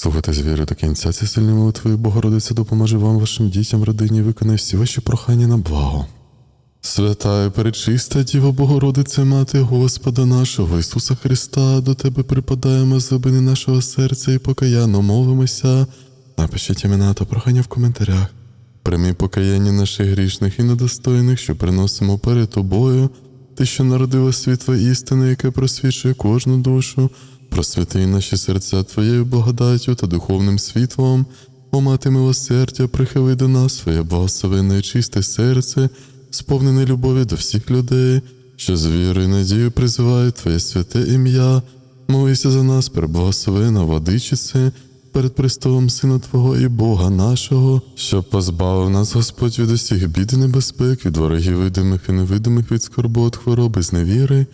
Слухайте з віри до кінця ці сильні молитви, Богородиця допоможе вам, вашим дітям, родині, виконає всі ваші прохання на благо. Свята і перечиста Діва Богородице, Мати Господа нашого Ісуса Христа, до Тебе припадаємо з нашого серця і покаянно молимося. Напишіть імена та прохання в коментарях. Прийми покаяння наших грішних і недостойних, що приносимо перед тобою, ти, що народила світло істини, яке просвічує кожну душу, просвіти наші серця Твоєю благодаттю та духовним світлом, о мати милосердя, прихили до нас своє благословенне і чисте серце, сповнене любові до всіх людей, що з вірою і надією призивають Твоє святе ім'я, молися за нас, преблагословена владичице, перед престолом Сина Твого і Бога нашого, щоб позбавив нас Господь від усіх бід і небезпек, від ворогів видимих і невидимих від скорбот, хвороби, зневіри,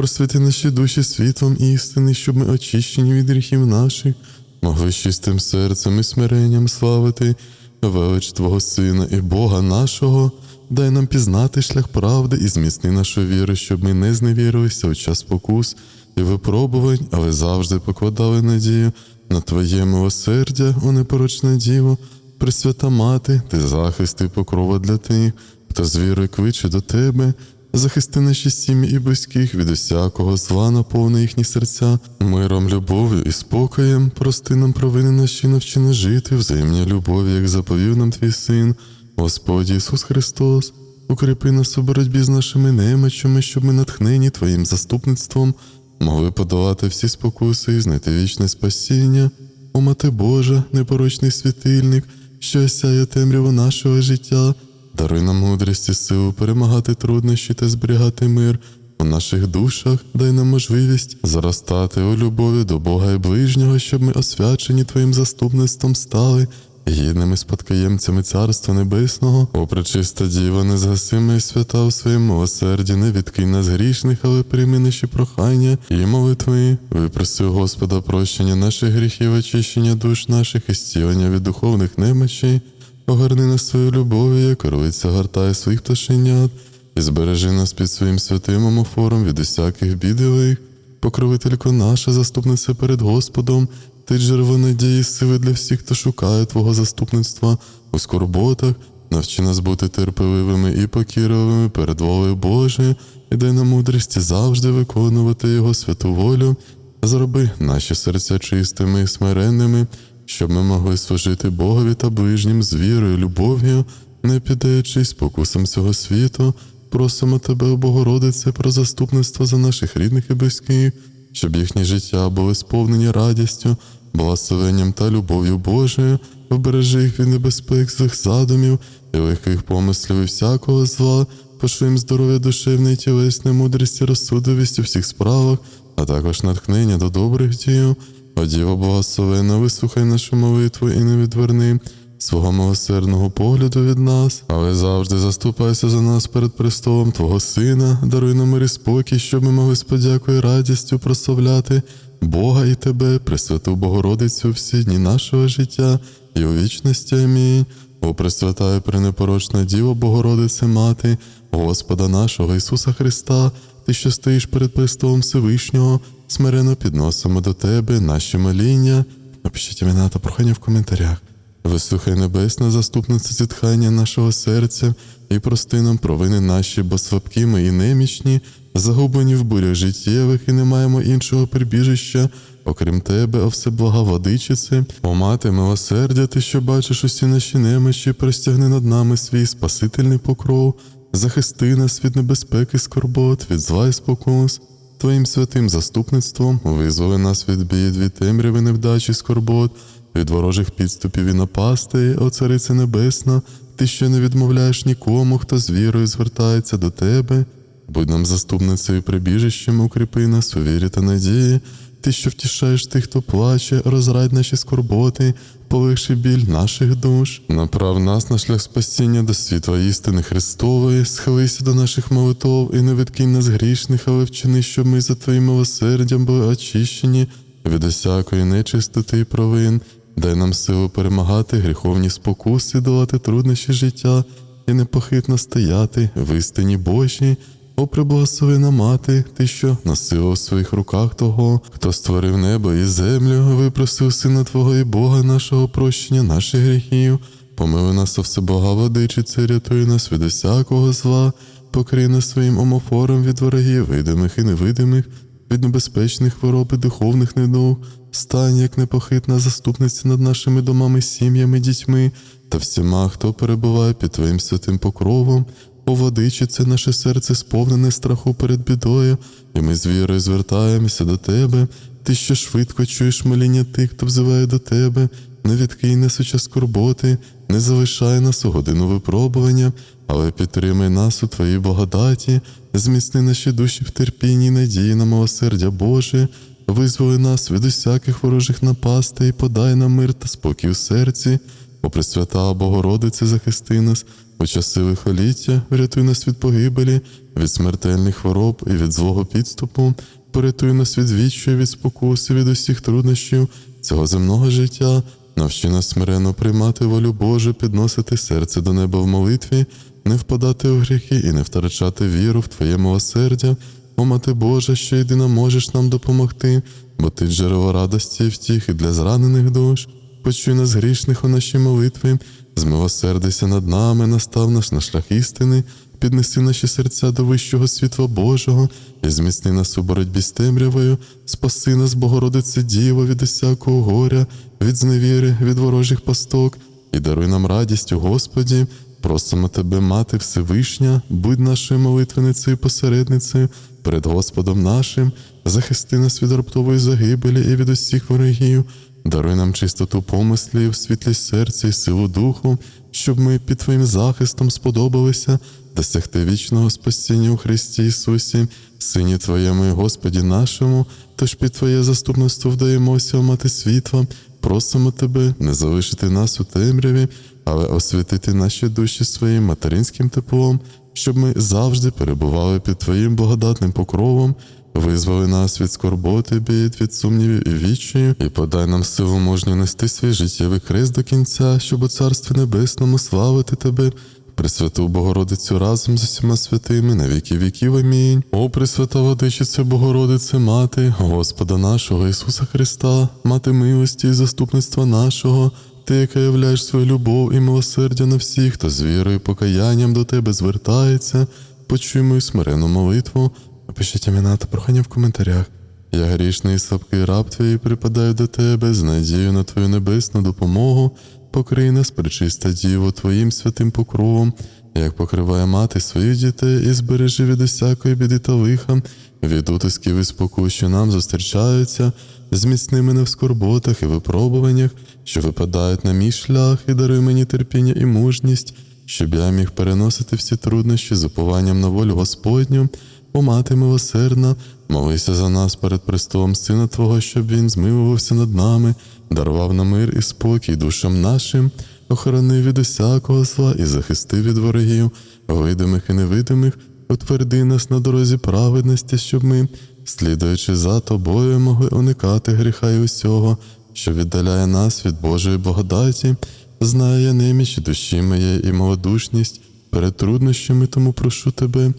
просвіти наші душі світлом істини, щоб ми очищені від гріхів наших, могли чистим серцем і смиренням славити велич Твого Сина і Бога нашого. Дай нам пізнати шлях правди і зміцни нашу віру, щоб ми не зневірилися у час покус і випробувань, але завжди покладали надію на Твоє милосердя, о непорочна Діво, Пресвята Мати, ти захист і покрова для тих, хто з вірою кличе до Тебе, захисти наші сім'ї і близьких від усякого зла, наповни їхні серця, миром, любов'ю і спокоєм, прости нам провини наші, навчи нас жити, взаємній любові, як заповів нам Твій Син, Господь Ісус Христос. Укріпи нас у боротьбі з нашими немочами, щоб ми натхнені Твоїм заступництвом могли подолати всі спокуси і знайти вічне спасіння. О Мати Божа, непорочний світильник, що осяє темряву нашого життя, даруй нам мудрість і силу перемагати труднощі та зберігати мир у наших душах, дай нам можливість зростати у любові до Бога і ближнього, щоб ми освячені Твоїм заступництвом стали. Гідними спадкоємцями Царства Небесного, о пречиста Діва, незгасима і свята у своєму милосерді, не відкинь нас грішних, але прийми наші прохання і молитви. Випроси Господа прощення наших гріхів, очищення душ наших і зцілення від духовних немочей, огорни нас свою любов'ю, як орлиця гартає своїх пташенят, і збережи нас під своїм святим омофором від усяких бід і. Покровителько наша, заступниця перед Господом, ти джерело надії, сили для всіх, хто шукає Твого заступництва у скорботах, навчи нас бути терпеливими і покірливими перед волею Божою, і дай нам мудрість завжди виконувати Його святу волю, зроби наші серця чистими і смиренними, щоб ми могли служити Богові та ближнім з вірою, любов'ю, не піддаючись покусам цього світу. Просимо тебе, Богородице, про заступництво за наших рідних і близьких, щоб їхні життя були сповнені радістю, благословенням та любов'ю Божою, вбережи їх від небезпек, злих задумів і легких помислів і всякого зла, пошли їм здоров'я душевне тілесне, мудрість і розсудливість у всіх справах, а також натхнення до добрих діл. О Діво благословена, вислухай нашу молитву і не відверни свого милосердного погляду від нас, але завжди заступайся за нас перед престолом Твого Сина, даруй нам мир і спокій, щоб ми могли з подякою радістю прославляти Бога і Тебе, Пресвяту Богородицю, всі дні нашого життя і у вічності. Амінь. О Пресвята і пренепорочна Діво Богородице Мати, Господа нашого Ісуса Христа, Ти, що стоїш перед престолом Всевишнього, смирено підносимо до Тебе наші моління. Напишіть імена та прохання в коментарях. Вислухай небесна заступниця зітхання нашого серця і прости нам провини наші, бо слабкі ми і немічні, загублені в бурях життєвих, і не маємо іншого прибіжища, окрім тебе, о всеблага владичице, о мати милосердя, ти, що бачиш усі наші немощі, простягни над нами свій спасительний покров, захисти нас від небезпеки, скорбот, від зла і спокус. Твоїм святим заступництвом визволи нас від бід, від темряви невдачі, скорбот, від ворожих підступів і напастей, о Царице Небесна, ти що не відмовляєш нікому, хто з вірою звертається до тебе. Будь нам заступницею прибіжищем, укріпи нас у вірі та надії, ти, що втішаєш тих, хто плаче, розрадь наші скорботи, полегши біль наших душ, направ нас на шлях спасіння до світла істини Христової, схилися до наших молитов і не відкинь нас грішних, але вчини, щоб ми за Твоїм милосердям були очищені від усякої нечистоти і провин. Дай нам силу перемагати гріховні спокуси, долати труднощі життя і непохитно стояти в істині Божій. О, преблагословена мати, ти що носила в своїх руках того, хто створив небо і землю, випросив сина Твого і Бога нашого прощення, наших гріхів. Помили нас о всебога владичице, рятуй нас від усякого зла, покрий нас своїм омофором від ворогів, видимих і невидимих, від небезпечних хвороб і духовних недуг, стань, як непохитна заступниця над нашими домами, сім'ями, дітьми та всіма, хто перебуває під Твоїм святим покровом. О, владичице, наше серце сповнене страху перед бідою, і ми з вірою звертаємося до Тебе. Ти що швидко чуєш моління тих, хто взиває до Тебе, не відкинь нас у час скорботи, не залишай нас у годину випробування, але підтримай нас у Твоїй благодаті, зміцни наші душі в терпінні, й надії на милосердя Боже, визволи нас від усяких ворожих напастей, подай нам мир та спокій у серці. О Пресвята Богородице, захисти нас у часи лихоліття, врятуй нас від погибелі, від смертельних хвороб і від злого підступу, порятуй нас від відчаю, від спокуси, від усіх труднощів цього земного життя, навчи нас смиренно приймати волю Божу, підносити серце до неба в молитві, не впадати у гріхи і не втрачати віру в Твоє милосердя. О, Мати Божа, що єдина можеш нам допомогти, бо ти джерело радості і втіхи для зранених душ. Почуй нас грішних у наші молитви, змилосердися над нами, настав наш на шлях істини, піднеси наші серця до вищого світла Божого і зміцни нас у боротьбі з темрявою, спаси нас, Богородице Діво, від усякого горя, від зневіри, від ворожих пасток, і даруй нам радість у Господі. Просимо тебе, Мати Всевишня, будь нашою молитвеницею і посередницею перед Господом нашим, захисти нас від раптової загибелі і від усіх ворогів, даруй нам чистоту помислів, світлість серця і силу духу, щоб ми під Твоїм захистом сподобалися досягти вічного спасіння у Христі Ісусі, Сині Твоєму і Господі нашому, тож під Твоє заступництво вдаємося, Мати світла, просимо Тебе не залишити нас у темряві, але освятити наші душі своїм материнським теплом, щоб ми завжди перебували під Твоїм благодатним покровом, визволи нас від скорботи, бід, від сумнівів і відчаю, і подай нам силу мужню нести свій життєвий хрест до кінця, щоб у Царстві Небесному славити Тебе. Пресвяту Богородицю разом з усіма святими на віки віків. Амінь. О, Пресвята Владичице Богородице, Мати, Господа нашого Ісуса Христа, Мати милості і заступництва нашого, Ти, яка являєш свою любов і милосердя на всіх, хто з вірою і покаянням до Тебе звертається, почуй мою смирену молитву. Напишіть імена та прохання в коментарях. Я грішний і слабкий раб твій припадаю до тебе з надією на твою небесну допомогу, покрий нас, пречиста Діво, Твоїм святим покровом, як покриває мати своїх дітей і збережи від усякої біди та лиха, від утисків і спокус, що нам зустрічаються, зміцни мене в скорботах і випробуваннях, що випадають на мій шлях, і даруй мені терпіння і мужність, щоб я міг переносити всі труднощі з упованням на волю Господню. О, мати милосердна, молися за нас перед престолом Сина Твого, щоб Він змилувався над нами, дарував нам мир і спокій душам нашим, охорони від усякого зла і захисти від ворогів, видимих і невидимих, утверди нас на дорозі праведності, щоб ми, слідуючи за тобою, могли уникати гріха і усього, що віддаляє нас від Божої благодаті, знає неміч душі моєї і малодушність. Перед труднощами, тому прошу тебе.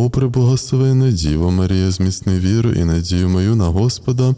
О, преблагословена Діво Марія, зміцни віру і надію мою на Господа,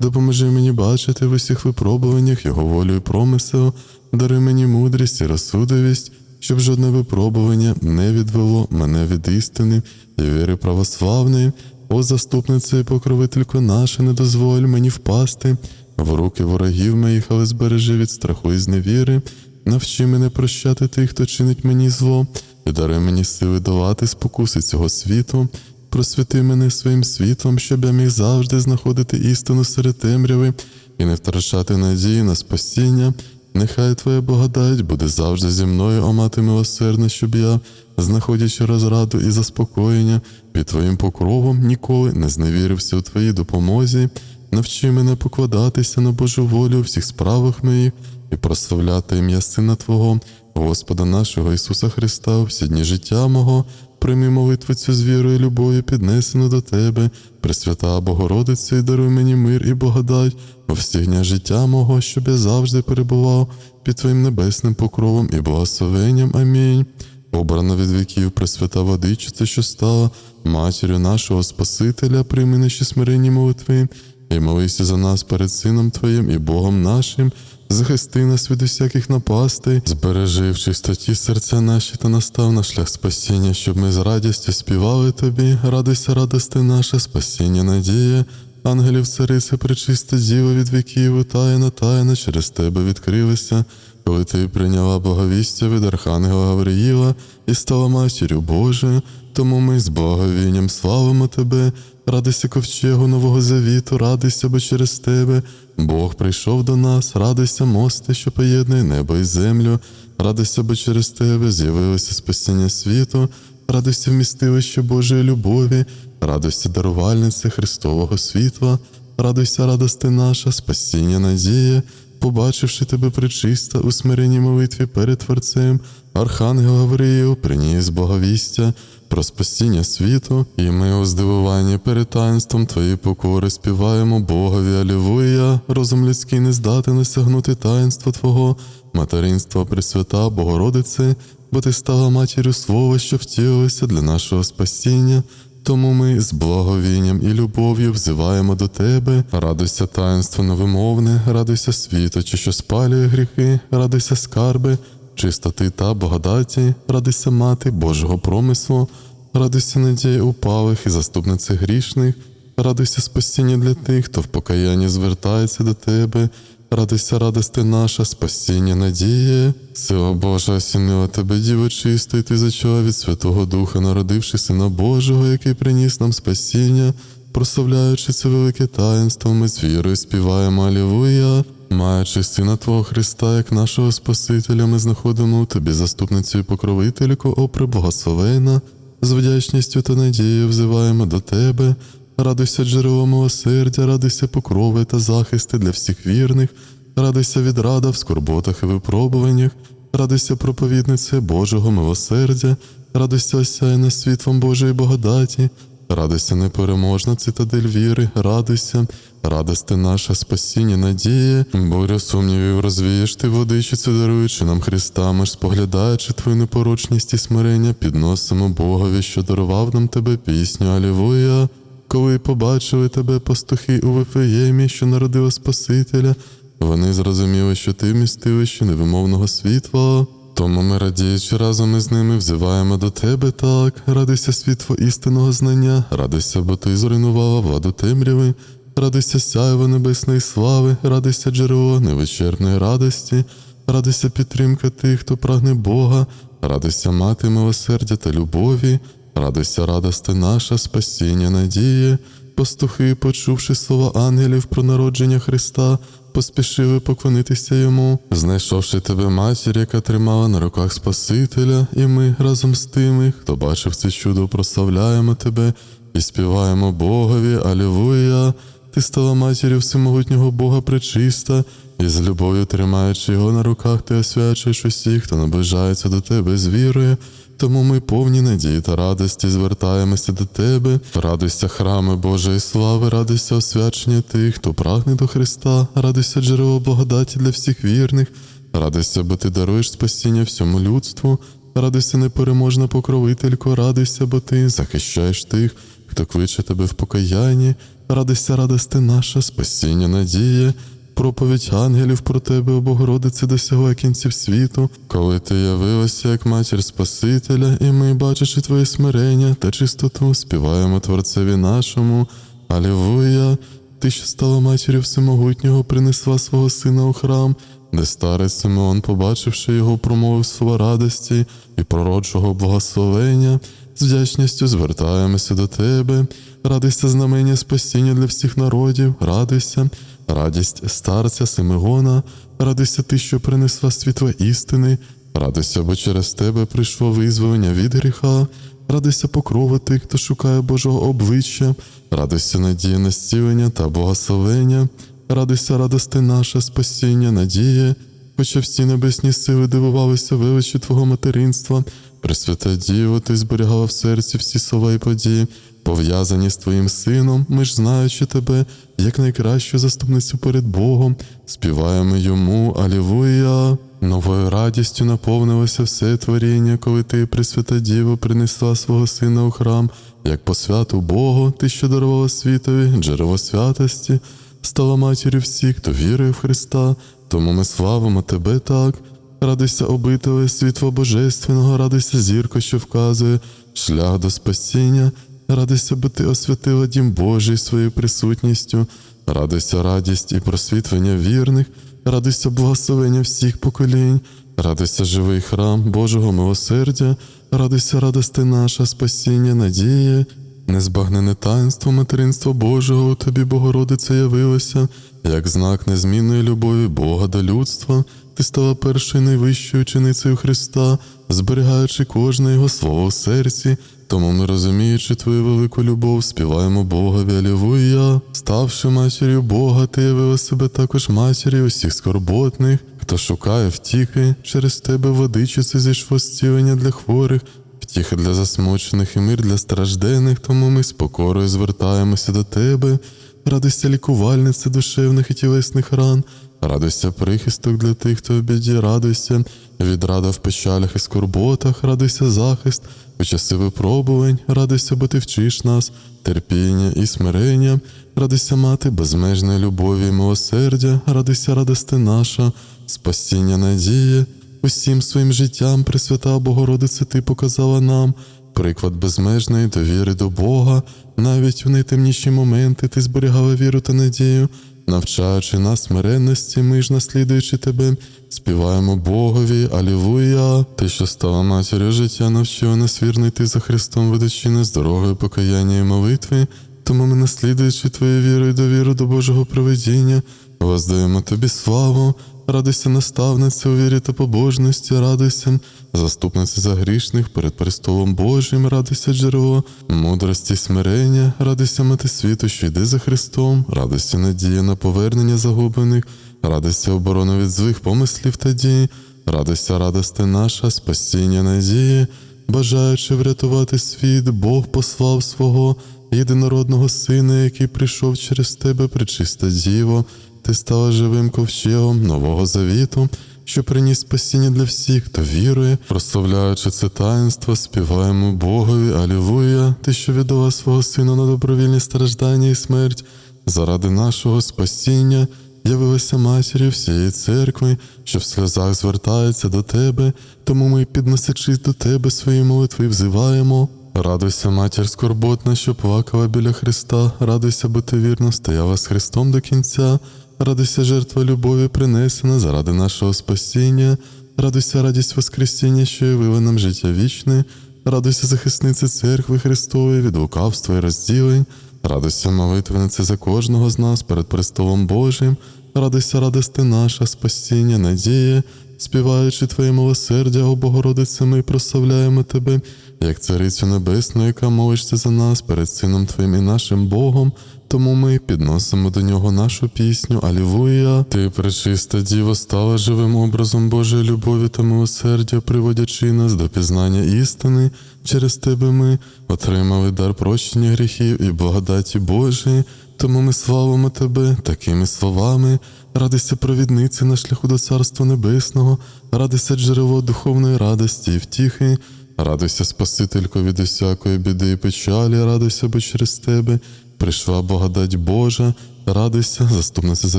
допоможи мені бачити в усіх випробуваннях Його волю і промисел, даруй мені мудрість і розсудовість, щоб жодне випробування не відвело мене від істини і віри православної. О, заступниця і покровителько наша, не дозволь мені впасти. В руки ворогів моїх, але збережи від страху і зневіри, навчи мене прощати тих, хто чинить мені зло і даруй мені сили долати спокуси цього світу, просвіти мене своїм світлом, щоб я міг завжди знаходити істину серед темряви і не втрачати надії на спасіння. Нехай Твоя благодать буде завжди зі мною, о мати милосердна, щоб я, знаходячи розраду і заспокоєння під Твоїм покровом, ніколи не зневірився у Твоїй допомозі. Навчи мене покладатися на Божу волю у всіх справах моїх і прославляти ім'я Сина Твого, Господа нашого Ісуса Христа, у всі дні життя мого, прийми молитву цю з вірою і любов'ю піднесену до Тебе, Пресвята Богородице, і даруй мені мир і благодать у всіх днях життя мого, щоб я завжди перебував під Твоїм небесним покровом і благословенням. Амінь. обрана від віків Пресвята Водичиця, що стала матір'ю нашого Спасителя, прийми наші смиренні молитви, і молися за нас перед Сином Твоїм і Богом нашим. Захисти нас від усяких напастей, збережи в чистоті серця наші та настав на шлях спасіння, щоб ми з радістю співали тобі, радуйся, радости наша, спасіння, надія. Ангелів царице, причисте діло від віків, тайна, тайна через тебе відкрилися, коли ти прийняла боговістя від Архангела Гавриїла і стала матір'ю Божою, тому ми з благовінням славимо тебе, радуйся ковчегу нового завіту, радуйся, бо через тебе. Бог прийшов до нас, радуйся, мости, що поєднує небо і землю, радуйся, бо через тебе з'явилося спасіння світу, радуйся вмістилище Божої любові, радуйся дарувальнице Христового світла, радуйся, радости наша, спасіння, надія, побачивши тебе причиста у смиренній молитві перед Творцем, Архангел Гавриїл приніс боговістя про спасіння світу, і ми у здивуванні перед таїнством Твої покори співаємо Богові Алілуя, розум людський не здатен осягнути таїнство Твого, материнство Пресвята, Богородице, бо Ти стала матір'ю Слова, що втілилося для нашого спасіння. Тому ми з благовінням і любов'ю взиваємо до Тебе, радуйся таїнство невимовне, радуйся світочі, що спалює гріхи, радуйся скарби, чистоти та благодаті, радуйся мати Божого промислу, радуйся надії упалих і заступниці грішних, радуйся спасіння для тих, хто в покаянні звертається до Тебе. Радуйся, радости наша, спасіння, надія. Сила Божа осінила тебе, Діво чиста, і ти зачала від Святого Духа, народивши Сина Божого, який приніс нам спасіння, прославляючи це велике таїнство, ми з вірою співаємо Алілуя. Маючи сина Твого Христа, як нашого Спасителя, ми знаходимо у тобі заступницю і покровительку, о преблагословена, з вдячністю та надією взиваємо до тебе. Радуйся джерело милосердя, радуйся покрови та захисти для всіх вірних, радуйся відрада в скорботах і випробуваннях, радуйся проповіднице Божого милосердя, радуйся осяяна світлом Божої благодаті, радуйся непереможна цитадель віри, радуйся, радости наша, спасіння, надія, буря сумнівів розвієш ти водичицю, даруючи нам Христа, ми ж споглядаючи твою непорочність і смирення, підносимо Богові, що дарував нам тебе пісню Алілуя. Коли побачили тебе пастухи у Вифлеємі, що народила Спасителя, вони зрозуміли, що ти вмістилище невимовного світла. Тому ми, радіючи разом із ними, взиваємо до тебе так, радуйся світло істинного знання, радуйся, бо ти зруйнувала владу темряви, радуйся сяйво небесної слави, радуйся джерело невичерпної радості, радуйся підтримка тих, хто прагне Бога, радуйся мати милосердя та любові. Радуйся, радости наша, спасіння, надія. Пастухи, почувши слова ангелів про народження Христа, поспішили поклонитися йому, знайшовши тебе матір, яка тримала на руках Спасителя, і ми разом з тими, хто бачив це чудо, прославляємо тебе і співаємо Богові, Алілуя. Ти стала матір'ю всемогутнього Бога пречиста, і з любов'ю тримаючи його на руках, ти освячуєш усіх, хто наближається до тебе з вірою. Тому ми повні надії та радості звертаємося до тебе. Радуйся, храми Божої слави, радуйся освячення тих, хто прагне до Христа, радуйся джерело благодаті для всіх вірних, радуйся, бо ти даруєш спасіння всьому людству, радуйся, непереможна покровителько, радуйся, бо ти захищаєш тих, хто кличе тебе в покаянні, радуйся, радости наша, спасіння, надія. Проповідь ангелів про тебе, о Богородице, досягла кінців світу, коли ти явилася як матір Спасителя, і ми, бачачи твоє смирення та чистоту, співаємо Творцеві нашому. Алілуя! Ти, що стала матір'ю всемогутнього, принесла свого сина у храм, де старець Симеон, побачивши його, промовив слова радості і пророчого благословення, з вдячністю звертаємося до тебе. Радуйся знамення спасіння для всіх народів, радуйся, радість старця Симеона, радуйся ти, що принесла світло істини, радуйся, бо через тебе прийшло визволення від гріха, радуйся покрова тих, хто шукає Божого обличчя, радуйся надія на зцілення та благословення, радуйся радости наша, спасіння, надія, хоча всі небесні сили дивувалися величі Твого материнства, Пресвята Діво, ти зберігала в серці всі слова і події, пов'язані з Твоїм сином, ми ж знаючи тебе, як найкращу заступницю перед Богом, співаємо йому Алілуя. Новою радістю наповнилося все творіння, коли ти, Пресвята Діво, принесла свого сина у храм, як по святу Богу, ти, що дарувала світові, джерело святості, стала матір'ю всіх, хто вірує в Христа, тому ми славимо тебе так. Радуйся, обителе світло Божественного, радуйся, зірко, що вказує шлях до спасіння, радуйся, бо ти освятила дім Божий своєю присутністю, радуйся, радість і просвітлення вірних, радуйся, благословення всіх поколінь, радуйся, живий храм Божого милосердя, радуйся, радости наша, спасіння, надія. Незбагнене таїнство материнства Божого у тобі, Богородиця, явилося, як знак незмінної любові Бога до людства. Ти стала першою найвищою ученицею Христа, зберігаючи кожне Його слово в серці. Тому ми, розуміючи твою велику любов, співаємо Богові Алілуя. Ставши матір'ю Бога, ти явила себе також матір'ю усіх скорботних, хто шукає втіхи, через тебе водичиці зійшло зцілення для хворих, втіхи для засмучених і мир для страждених, тому ми з покорою звертаємося до тебе. Радуйся лікувальнице душевних і тілесних ран, радуйся прихисток для тих, хто в біді, радуйся, відрада в печалях і скорботах, радуйся захист, у часи випробувань, радуйся, бо ти вчиш нас, терпіння і смирення, радуйся мати безмежної любові і милосердя, радуйся радости наша, спасіння надії, усім своїм життям, Пресвята Богородице, ти показала нам. Приклад безмежної довіри до Бога, навіть у найтемніші моменти ти зберігала віру та надію, навчаючи нас смиренності, ми ж, наслідуючи тебе, співаємо Богові, Алілуя, ти, що стала матір'ю життя, навчила нас вірно йти за Христом, ведучи нас дорогою покаяння і молитви, тому ми, наслідуючи твою віру і довіру до Божого проведіння, воздаємо тобі славу. Радуйся, наставниця у вірі та побожності, радуйся, заступниця за грішних перед престолом Божим, радуйся, джерело, мудрості смирення, радуйся мати світу, що йде за Христом, радуйся надія на повернення загублених, радуйся оборону від злих помислів та дій, радуйся, радости наша, спасіння надії, бажаючи врятувати світ, Бог послав свого єдинородного Сина, який прийшов через тебе, пречиста Діво. Ти стала живим ковчегом нового завіту, що приніс спасіння для всіх, хто вірує, прославляючи це таїнство, співаємо Богові, Алілуя, ти, що віддала свого сина на добровільні страждання і смерть, заради нашого спасіння, явилася матір'ю всієї церкви, що в сльозах звертається до тебе, тому ми, підносячись до тебе свої молитви, взиваємо. Радуйся, матір скорботна, що плакала біля Христа, радуйся, бо ти вірно стояла з Христом до кінця, радуйся, жертва любові принесена заради нашого спасіння, радуйся, радість Воскресіння, що явила нам життя вічне, радуйся, захисниця церкви Христової від лукавства і розділень, радуйся, молитвениця за кожного з нас перед престолом Божим, радуйся, радости наша, спасіння, надія, співаючи Твоє милосердя, о Богородице, ми прославляємо Тебе, як Царицю Небесну, яка молишся за нас перед Сином Твоїм і нашим Богом, тому ми підносимо до нього нашу пісню Алілуя. Ти, пречиста Діво, стала живим образом Божої любові та милосердя, приводячи нас до пізнання істини. Через тебе ми отримали дар прощення гріхів і благодаті Божої. Тому ми славимо тебе такими словами. Радуйся, провідниці на шляху до Царства Небесного, радуйся джерело духовної радості і втіхи. Радуйся, Спасителько, від усякої біди і печалі, радуйся, бо через тебе прийшла благодать Божа, радуйся, заступниця за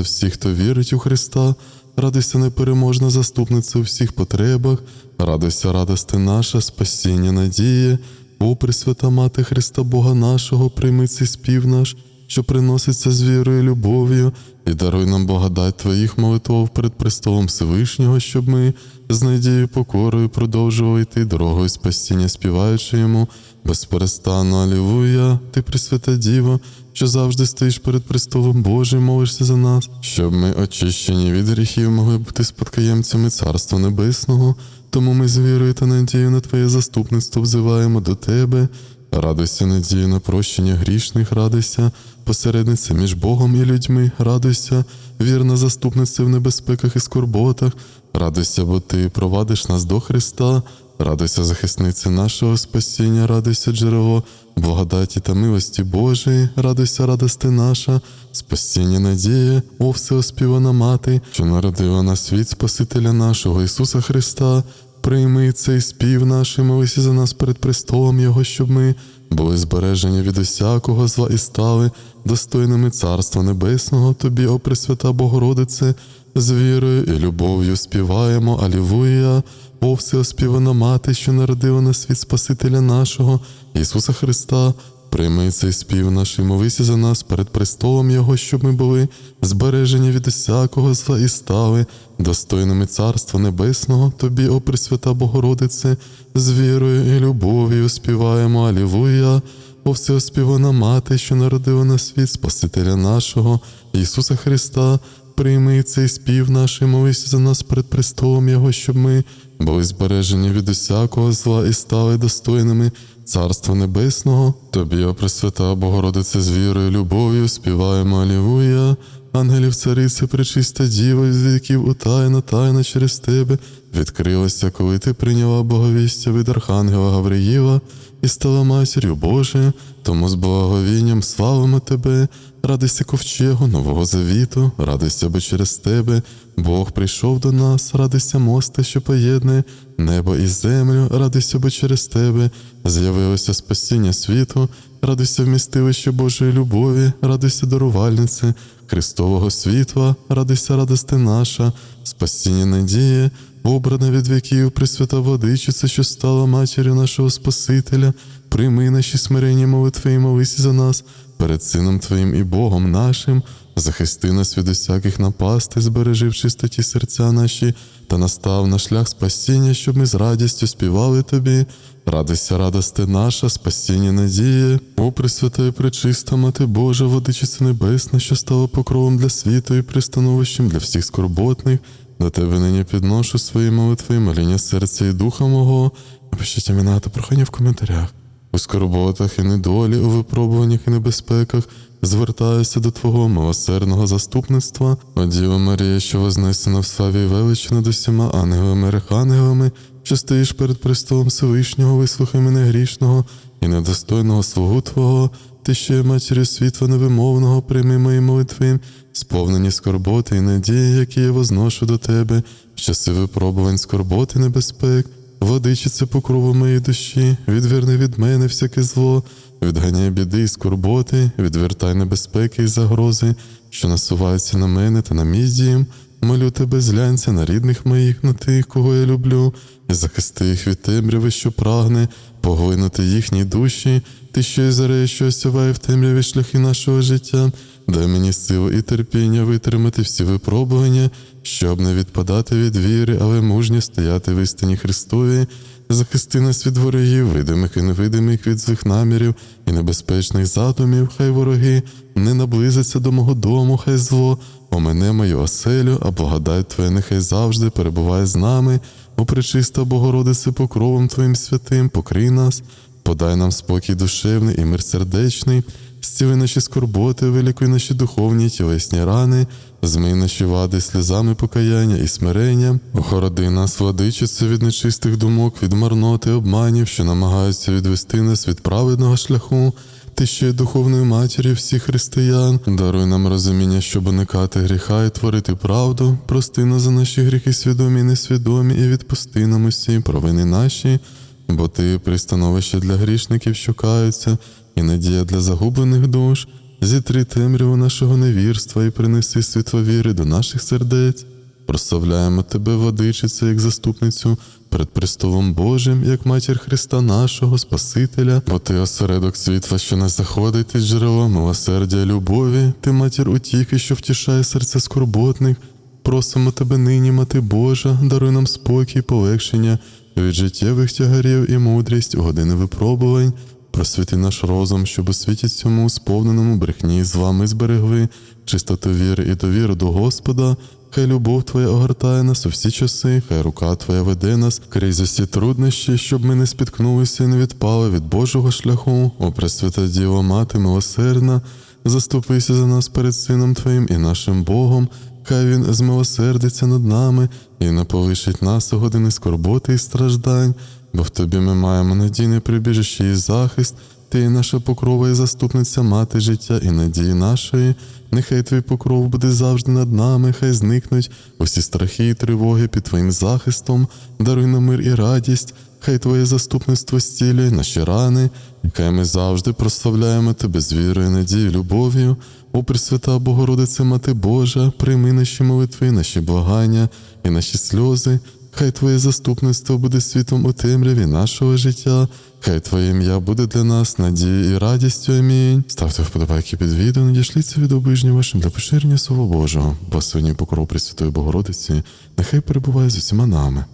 всіх, хто вірить у Христа, радуйся, непереможна заступниця у всіх потребах, радуйся, радости наша, спасіння, надія, о Пресвята Мати Христа Бога нашого, прийми цей спів наш, що приноситься з вірою і любов'ю, і даруй нам благодать Твоїх молитв перед престолом Всевишнього, щоб ми з надією покорою продовжували йти дорогою спасіння, співаючи йому безперестанно Алілуя, ти Пресвята Діва, що завжди стоїш перед престолом Божим, молишся за нас, щоб ми, очищені від гріхів, могли бути спадкоємцями Царства Небесного. Тому ми з вірою та надією на Твоє заступництво взиваємо до Тебе. Радуйся, надія на прощення грішних, радуйся, посередниця між Богом і людьми, радуйся, вірна заступниця в небезпеках і скорботах, радуйся, бо ти провадиш нас до Христа, радуйся, захисниці нашого спасіння, радуйся, джерело, благодаті та милості Божої, радуйся, радости наша, спасіння надія, о всеоспівана мати, що народила на світ Спасителя нашого Ісуса Христа. Прийми цей спів наш молися за нас перед престолом Його, щоб ми були збережені від усякого зла і стали достойними Царства Небесного, Тобі, о Пресвята Богородице, з вірою і любов'ю співаємо Алілуя, о всеоспівана мати, що народила на світ Спасителя нашого, Ісуса Христа. Прийми цей спів наш і молися за нас перед престолом Його, щоб ми були збережені від усякого зла і стали достойними Царства Небесного, Тобі, о Пресвята Богородице, з вірою і любов'ю співаємо Алілуя, о всеоспівана мати, що народила на світ Спасителя нашого, Ісуса Христа. Прийми цей спів наш і молися за нас перед престолом Його, щоб ми були збережені від усякого зла і стали достойними Царства Небесного, Тобі, о Пресвята Богородице, з вірою, любов'ю співаємо. Алілуя. Ангелів царице, пречиста діва, з віків утайна, тайна через тебе відкрилася, коли ти прийняла боговістя від Архангела Гавриїла і стала матір'ю Божою, тому з благовінням славимо тебе, радуйся ковчегу нового завіту, радуйся, бо через тебе Бог прийшов до нас, радуйся мосте, що поєднує небо і землю, радуйся, бо через тебе з'явилося спасіння світу, радуйся вмістилище Божої любові, радуйся дарувальнице Христового світла, радуйся, радости наша, спасіння надії, обрана від віків Пресвята Водичиця, що стала матір'ю нашого Спасителя, прийми наші смиренні молитви і молись за нас перед Сином Твоїм і Богом нашим, захисти нас від усяких напастей, збережи в чистоті серця наші та настав на шлях спасіння, щоб ми з радістю співали Тобі. Радуйся, радости наша, спасіння надії, о Пресвята і пречиста Мати Божа, водичиця небесна, що стала покровом для світу і пристановищем для всіх скорботних. До тебе нині підношу свої молитви, моління серця і духа мого. Напишіть імена та прохання в коментарях. У скорботах і недолі, у випробуваннях і небезпеках звертаюся до Твого милосердного заступництва, о Діва Марія, що вознесена в славі і величі над усіма ангелами архангелами, що стоїш перед престолом Всевишнього, вислухай мене грішного і недостойного слугу Твого, ти що матір'ю світла невимовного, прийми мої молитви, сповнені скорботи і надії, які я возношу до Тебе, в часи випробувань скорботи небезпек. Водичице покрову моєї душі, відверни від мене всяке зло, відганяй біди і скорботи, відвертай небезпеки і загрози, що насуваються на мене та на мій дім. Молю тебе, зглянься на рідних моїх, на тих, кого я люблю, і захисти їх від темряви, що прагне, поглинути їхні душі, ти що й зареє, що осяває в темряві шляхи нашого життя. Дай мені силу і терпіння витримати всі випробування, щоб не відпадати від віри, але мужньо стояти в істині Христові, захисти нас від ворогів, видимих і невидимих від злих намірів і небезпечних задумів, хай вороги не наблизяться до мого дому, хай зло, омене мою оселю, а благодать Твоя нехай завжди перебуває з нами, о пречиста Богородице, покровом Твоїм святим, покрий нас, подай нам спокій душевний і мир сердечний. Зціли наші скорботи, вилікуй наші духовні тілесні рани, змий наші вади сльозами покаяння і смирення, охороди нас, владичице, від нечистих думок, від марноти, обманів, що намагаються відвести нас від праведного шляху. Ти ще є духовною матір'ю всіх християн, даруй нам розуміння, щоб уникати гріха і творити правду, прости нас за наші гріхи свідомі і несвідомі, і відпусти нам усі провини наші, бо ти пристановище для грішників, що каються, і надія для загублених душ, зітри темряву нашого невірства і принеси світло віри до наших сердець. Прославляємо тебе, водичице, як заступницю перед престолом Божим, як матір Христа нашого, Спасителя, бо ти осередок світла, що не заходить, ти джерело милосердя, любові, ти матір утіхи, що втішає серця скорботних. Просимо тебе нині, мати Божа, даруй нам спокій, полегшення від життєвих тягарів і мудрість у години випробувань. Просвіти наш розум, щоб у світі цьому сповненому брехні з вами зберегли чистоту віри і довіру до Господа. Хай любов Твоя огортає нас у всі часи, хай рука Твоя веде нас крізь усі труднощі, щоб ми не спіткнулися і не відпали від Божого шляху. О, Пресвята Діво, Мати милосердна, заступися за нас перед Сином Твоїм і нашим Богом. Хай Він змилосердиться над нами і не полишить нас у години скорботи і страждань, бо в Тобі ми маємо надійне прибіжище і захист. Ти наша покрова і заступниця мати життя і надії нашої. Нехай твій покров буде завжди над нами, хай зникнуть усі страхи і тривоги під твоїм захистом, даруй нам мир і радість, хай твоє заступництво стілює наші рани, хай ми завжди прославляємо тебе з вірою, надією, любов'ю. О, Пресвята Богородице, Мати Божа, прийми наші молитви, наші благання і наші сльози. Хай Твоє заступництво буде світом у темряві нашого життя. Хай Твоє ім'я буде для нас надією і радістю. Амінь. Ставте вподобайки під відео, надішліться від обижні вашим для поширення Слова Божого. бо сьогодні покров Пресвятої Богородиці, нехай перебуває з усіма нами.